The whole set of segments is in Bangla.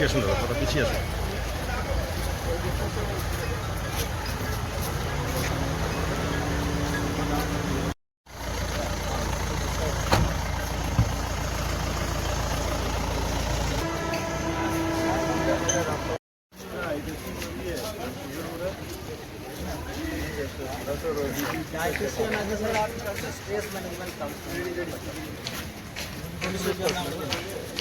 чешем надо, потом не чешем. Space management company.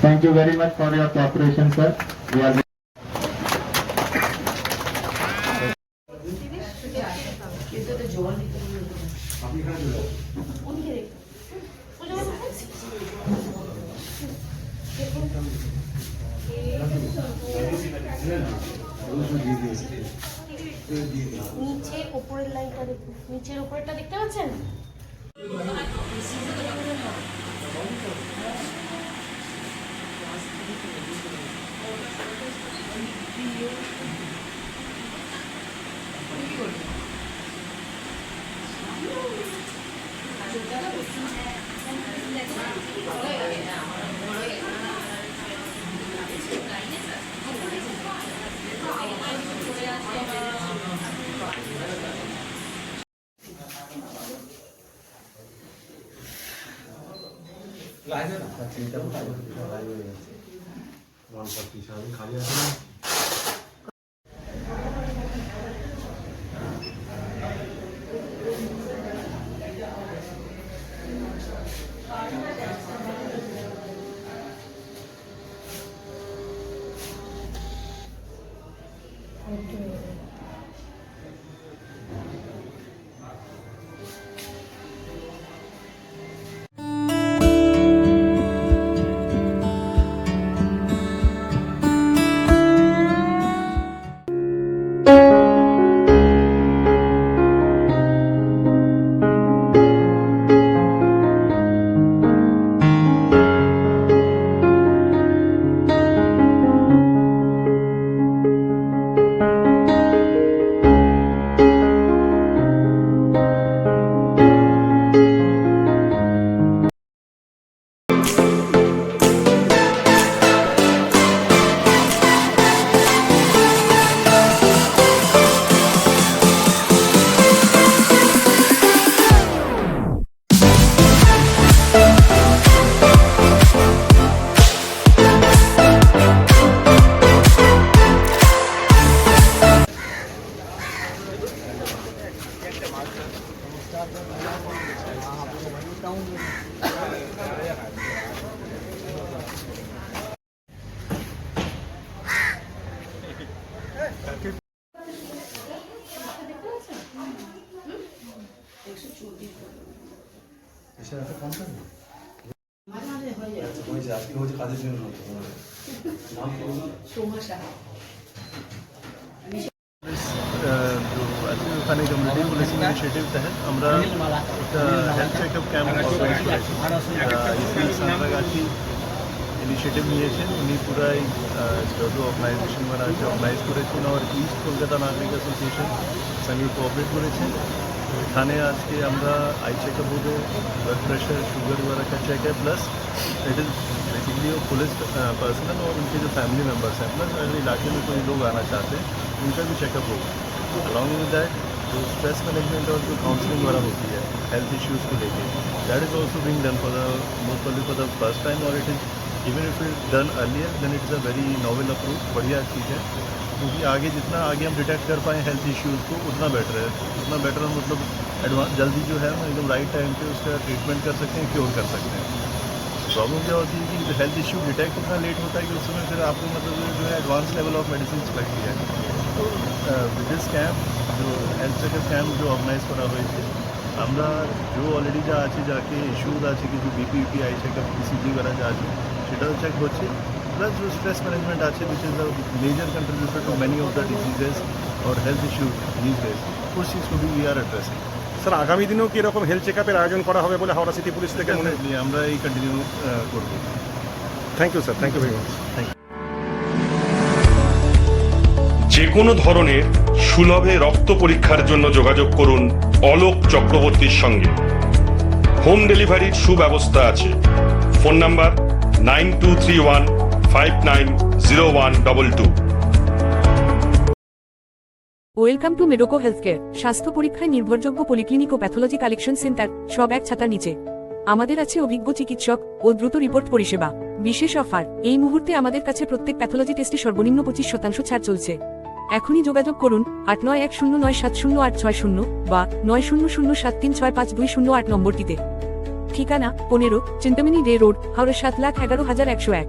Thank you very much for your cooperation, sir. We are নিচে উপরের লাইনটা দেখুন নিচের উপরেরটা দেখতে পাচ্ছেন 来着呢，他今天不来，不来了。147 ਖਾ ਲਿਆ ਸੀ 东西。现在是干正的。马上这回也。回，的。哈哈哈。么？আজকে ওখানে কমিউনিটি পুলিশিং ইনিশিয়েটিভ তহত আমরা একটা হেলথ চেকআপ ক্যাম্প অর্গানাইজ করেছি ইসি সান্দ্রাগাছি ইনিশিয়েটিভ নিয়েছেন উনি পুরাই যত অর্গানাইজেশন মানে আছে অর্গানাইজ করেছেন আর ইস্ট কলকাতা নাগরিক অ্যাসোসিয়েশন সঙ্গে কোঅপারেট করেছেন এখানে আজকে আমরা আই চেকআপ হবে ब्लड प्रेशर शुगर वगैरह का चेक है प्लस इट इज़ बेसिकली वो पुलिस पर्सनल और उनके जो फैमिली मेम्बर्स हैं प्लस अगर इलाके में कोई लोग आना चाहते हैं उनका भी चेकअप होगा अलॉन्ग विद दैट जो स्ट्रेस मैनेजमेंट और जो काउंसलिंग वगैरह होती है हेल्थ इश्यूज़ को लेके that is also being done for the most of for the first time और it is even if it done earlier than it is a very novel approach बढ़िया चीज़ है। क्योंकि आगे जितना आगे हम डिटेक्ट कर पाएँ हेल्थ इश्यूज़ को, उतना बेटर है। उतना बेटर हम मतलब एडवांस जल्दी जो है हम एकदम राइट टाइम पे उसका ट्रीटमेंट कर सकते हैं क्योर कर सकते हैं। प्रॉब्लम क्या होती है कि हेल्थ इश्यू डिटेक्ट उतना लेट होता है कि उस समय फिर आपको मतलब जो है एडवांस लेवल ऑफ़ मेडिसिन लगती है। तो विद दिस कैम्प जो हेल्थ चेकअप कैम्प जो ऑर्गेनाइज करा हुई थी আমরা जो অলরেডি যা আছে যাকে ইস্যুজ আছে কিছু BP EP eye checkup PCG করা যা আছে সেটাও চেক হচ্ছে প্লাস जो স্ট্রেস ম্যানেজমেন্ট আছে which is a major contributor to many of the diseases और हेल्थ इश्यूज these days उस चीज़ को भी वी आर एड्रेसिंग স্যার আগামী দিনেও কি এরকম হেলথ চেক আপের আয়োজন করা হবে বলে হাওড়া সিটি পুলিশ থেকে মনে Definitely, আমরা এই কন্টিনিউ করবো thank you sir thank you very much যে কোনো ধরনের সুলভে রক্ত পরীক্ষার জন্য যোগাযোগ করুন অলোক চক্রবর্তীর সঙ্গে। হোম ডেলিভারির সুব্যবস্থা আছে। Phone number nine two three one five nine zero one double two. Welcome to Medoco health care স্বাস্থ্য পরীক্ষায় নির্ভরযোগ্য পলিক্লিনিক ও প্যাথোলজি কালেকশন সেন্টার, সব এক ছাতার নিচে। আমাদের আছে অভিজ্ঞ চিকিৎসক ও দ্রুত রিপোর্ট পরিষেবা। বিশেষ অফার, এই মুহূর্তে আমাদের কাছে প্রত্যেক প্যাথোলজি টেস্টে সর্বনিম্ন পঁচিশ শতাংশ ছাড় চলছে। এখনই যোগাযোগ করুন আট নয় এক শূন্য নয় সাত শূন্য আট ছয় শূন্য বা নয় শূন্য শূন্য সাত তিন ছয় পাঁচ দুই শূন্য আট নম্বরটিতে। ঠিকানা, পনেরো চিন্তামিনী রে রোড, হাওড়া সাত লাখ এগারো হাজার একশো এক।